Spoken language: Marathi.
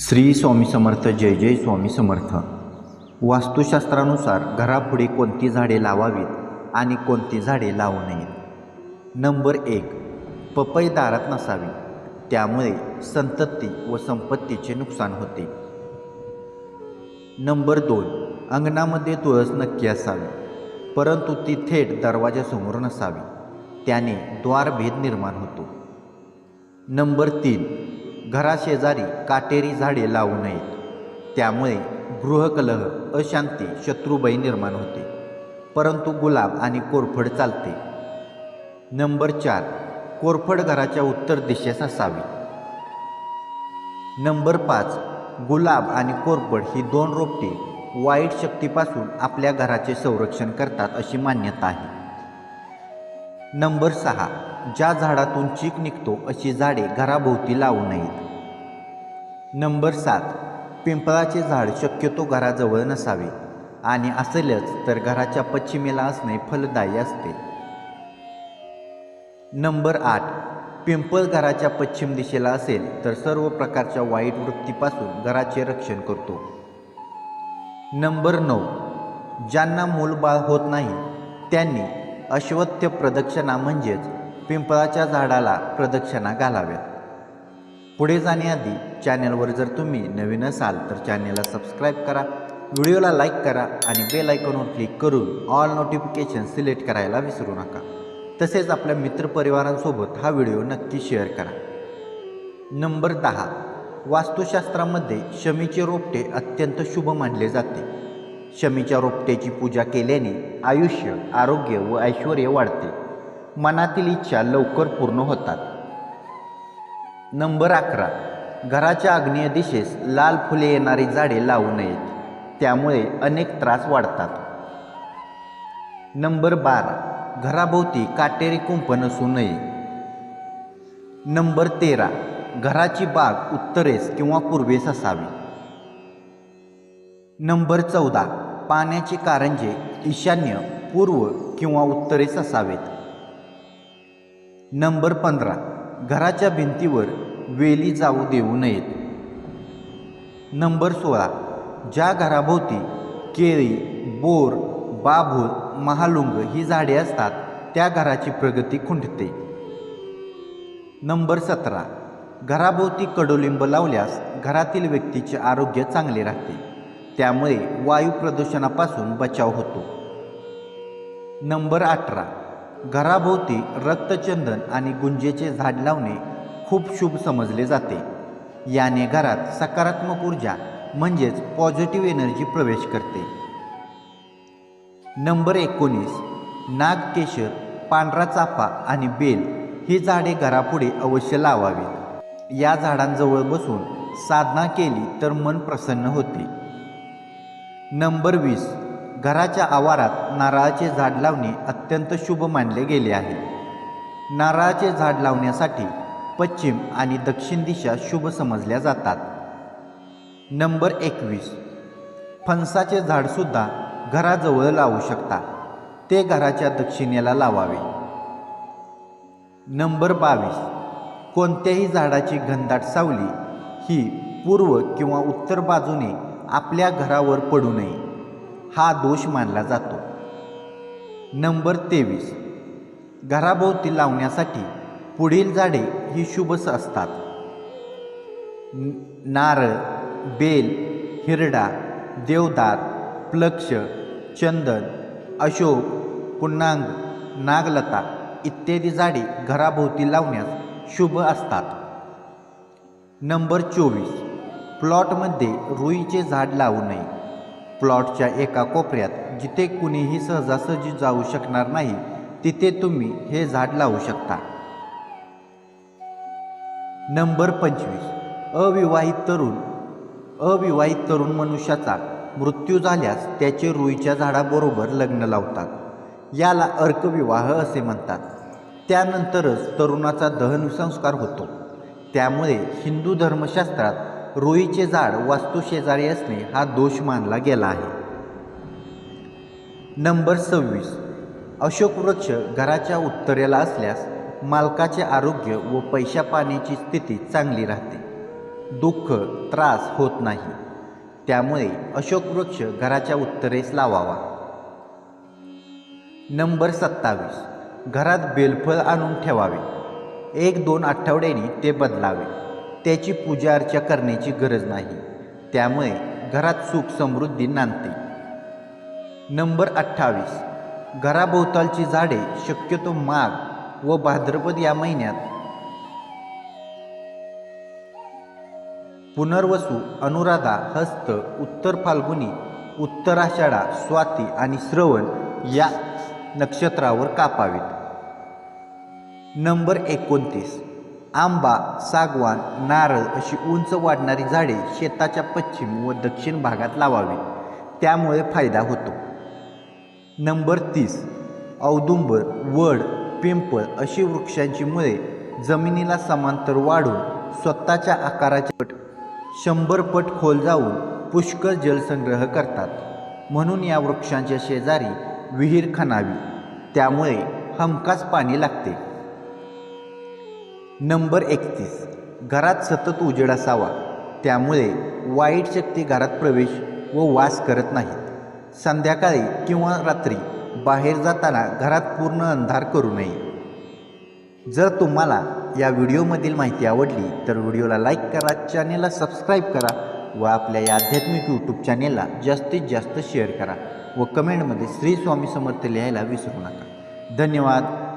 श्री स्वामी समर्थ जय जय स्वामी समर्थ. वास्तुशास्त्रानुसार घरापुढे कोणती झाडे लावावीत आणि कोणती झाडे लावू नयेत? नंबर एक पपई दारात नसावी. त्यामुळे संतती व संपत्तीचे नुकसान होते. नंबर दोन अंगणामध्ये तुळस नक्की असावी परंतु ती थेट दरवाजासमोर नसावी. त्याने द्वारभेद निर्माण होतो. नंबर तीन घराशेजारी काटेरी झाडे लावू नयेत. त्यामुळे गृहकलह अशांती शत्रुभय निर्माण होते. परंतु गुलाब आणि कोरफड चालते. नंबर चार कोरफड घराच्या उत्तर दिशेस असावी. नंबर पाच गुलाब आणि कोरफड ही दोन रोपटे वाईट शक्तीपासून आपल्या घराचे संरक्षण करतात अशी मान्यता आहे. नंबर सहा ज्या झाडातून चीक निघतो अशी झाडे घराभोवती लावू नयेत. नंबर सात पिंपळाचे झाड शक्यतो घराजवळ नसावे आणि असेलच तर घराच्या पश्चिमेला असणे फलदायी असते. नंबर आठ पिंपळ घराच्या पश्चिम दिशेला असेल तर सर्व प्रकारच्या वाईट वृत्तीपासून घराचे रक्षण करतो. नंबर नऊ ज्यांना मूलबाळ होत नाही त्यांनी अश्वत्थ प्रदक्षिणा म्हणजेच पिंपळाच्या झाडाला प्रदक्षिणा घालाव्यात. पुढे जाण्याआधी चॅनलवर जर तुम्ही नवीन असाल तर चॅनलला सबस्क्राईब करा व्हिडिओला लाईक करा आणि बेल आयकॉनवर क्लिक करून ऑल नोटिफिकेशन सिलेक्ट करायला विसरू नका. तसेच आपल्या मित्रपरिवारांसोबत हा व्हिडिओ नक्की शेअर करा. नंबर दहा. वास्तुशास्त्रामध्ये शमीचे रोपटे अत्यंत शुभ मानले जाते. शमीच्या रोपट्याची पूजा केल्याने आयुष्य आरोग्य व ऐश्वर वाढते. मनातील इच्छा लवकर पूर्ण होतात. नंबर अकरा. घराच्या आग्नेय दिशेस लाल फुले येणारी झाडे लावू नयेत. त्यामुळे अनेक त्रास वाढतात. नंबर बारा. घराभोवती काटेरी कुंपण असू नये. नंबर तेरा. घराची बाग उत्तरेस किंवा पूर्वेस असावी. नंबर चौदा. पाण्याचे कारंजे ईशान्य पूर्व किंवा उत्तरेस असावेत. नंबर पंधरा. घराच्या भिंतीवर वेली जाऊ देऊ नयेत. नंबर सोळा. ज्या घराभोवती केळी बोर बाभूळ महालुंग ही झाडे असतात त्या घराची प्रगती खुंटते. नंबर सतरा. घराभोवती कडुलिंब लावल्यास घरातील व्यक्तीचे आरोग्य चांगले राहते. त्यामुळे वायू प्रदूषणापासून बचाव होतो. नंबर अठरा. घराभोवती रक्तचंदन आणि गुंजेचे झाड लावणे खूप शुभ समजले जाते. याने घरात सकारात्मक ऊर्जा म्हणजेच पॉझिटिव्ह एनर्जी प्रवेश करते. नंबर एकोणीस. नागकेशर पांढरा चाफा आणि बेल ही झाडे घरापुढे अवश्य लावावीत. या झाडांजवळ बसून साधना केली तर मन प्रसन्न होते. नंबर वीस. घराच्या आवारात नारळाचे झाड लावणे अत्यंत शुभ मानले गेले आहे. नारळाचे झाड लावण्यासाठी पश्चिम आणि दक्षिण दिशा शुभ समजल्या जातात. नंबर एकवीस. फणसाचे झाडसुद्धा घराजवळ लावू शकता. ते घराच्या दक्षिणेला लावावे. नंबर बावीस. कोणत्याही झाडाची घनदाट सावली ही पूर्व किंवा उत्तर बाजूने आपल्या घरावर पडू नये. हा दोष मानला जातो. नंबर तेवीस. घराभोवती लावण्यासाठी पुढील झाडे ही शुभस असतात. नारळ बेल हिरडा देवदार प्लक्ष चंदन अशोक पुन्नांग नागलता इत्यादी झाडे घराभोवती लावण्यास शुभ असतात. नंबर चोवीस. प्लॉटमध्ये रुईचे झाड लावू नये. प्लॉटच्या एका कोपऱ्यात जिथे कुणीही सहजासहजी जाऊ शकणार नाही तिथे तुम्ही हे झाड लावू शकता. नंबर पंचवीस. अविवाहित तरुण. अविवाहित तरुण मनुष्याचा मृत्यू झाल्यास त्याचे रुईच्या झाडाबरोबर लग्न लावतात. याला अर्कविवाह असे म्हणतात. त्यानंतरच तरुणाचा दहनसंस्कार होतो. त्यामुळे हिंदू धर्मशास्त्रात रुईचे झाड वास्तूशेजारी असणे हा दोष मानला गेला आहे. नंबर सव्वीस. अशोक वृक्ष घराच्या उत्तरेला असल्यास मालकाचे आरोग्य व पैशा पाण्याची स्थिती चांगली राहते. दुःख त्रास होत नाही. त्यामुळे अशोक वृक्ष घराच्या उत्तरेस लावावा. नंबर सत्तावीस. घरात बेलफळ आणून ठेवावे. एक दोन आठवड्यांनी ते बदलावे. त्याची पूजा अर्चा करण्याची गरज नाही. त्यामुळे घरात सुख समृद्धी नांदते. नंबर अठ्ठावीस. घराभोवतालची झाडे शक्यतो माघ व भाद्रपद या महिन्यात पुनर्वसू अनुराधा हस्त उत्तर फाल्गुनी उत्तराषाढा स्वाती आणि श्रवण या नक्षत्रावर कापावीत. नंबर एकोणतीस. आंबा सागवान नारळ अशी उंच वाढणारी झाडे शेताच्या पश्चिम व दक्षिण भागात लावावी. त्यामुळे फायदा होतो. नंबर तीस. औदुंबर वड पिंपळ अशी वृक्षांची मुळे जमिनीला समांतर वाढून स्वतःच्या आकाराचे पट शंभर पट खोल जाऊन पुष्कळ जलसंग्रह करतात. म्हणून या वृक्षांच्या शेजारी विहीर खणावी. त्यामुळे हमखास पाणी लागते. नंबर एकतीस. घरात सतत उजेड असावा. त्यामुळे वाईट शक्ती घरात प्रवेश व वास करत नाहीत. संध्याकाळी किंवा रात्री बाहेर जाताना घरात पूर्ण अंधार करू नये. जर तुम्हाला या व्हिडिओमधील माहिती आवडली तर व्हिडिओला लाईक करा चॅनेलला सबस्क्राईब करा व आपल्या या आध्यात्मिक यूट्यूब चॅनेलला जास्तीत जास्त शेअर करा व कमेंटमध्ये श्री स्वामी समर्थ लिहायला विसरू नका. धन्यवाद.